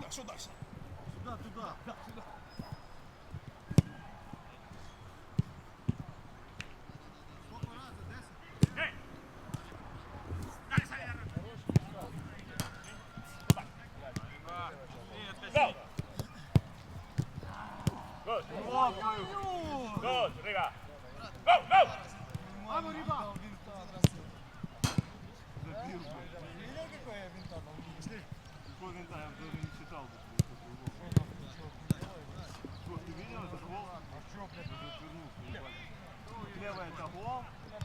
Да, що далі? Туда, туда. Сколько раз? Десять? Ей! Далі, Саня! Гол! Good. Good, Riga. Go, go! Мамо, Риба! Видел, какой я винта там? Какой винта? Я даже не читал. Что, ты видел этот гол? А в чё, блядь? Развернулся, ебать. Левая это гол. На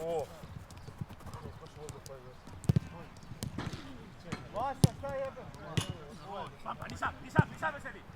О, Вася, стай, я би. Папа, не сам, не сам, не сам, Севи!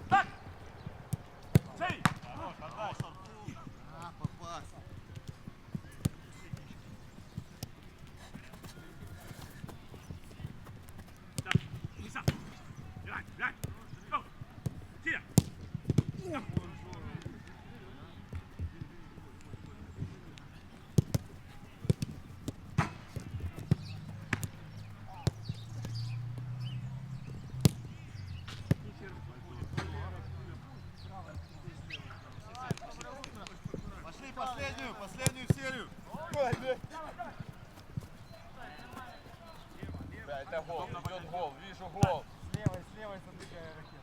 Последнюю, последнюю серию. да, это гол, идет гол, вижу гол. С левой, с левой задвигай ракет.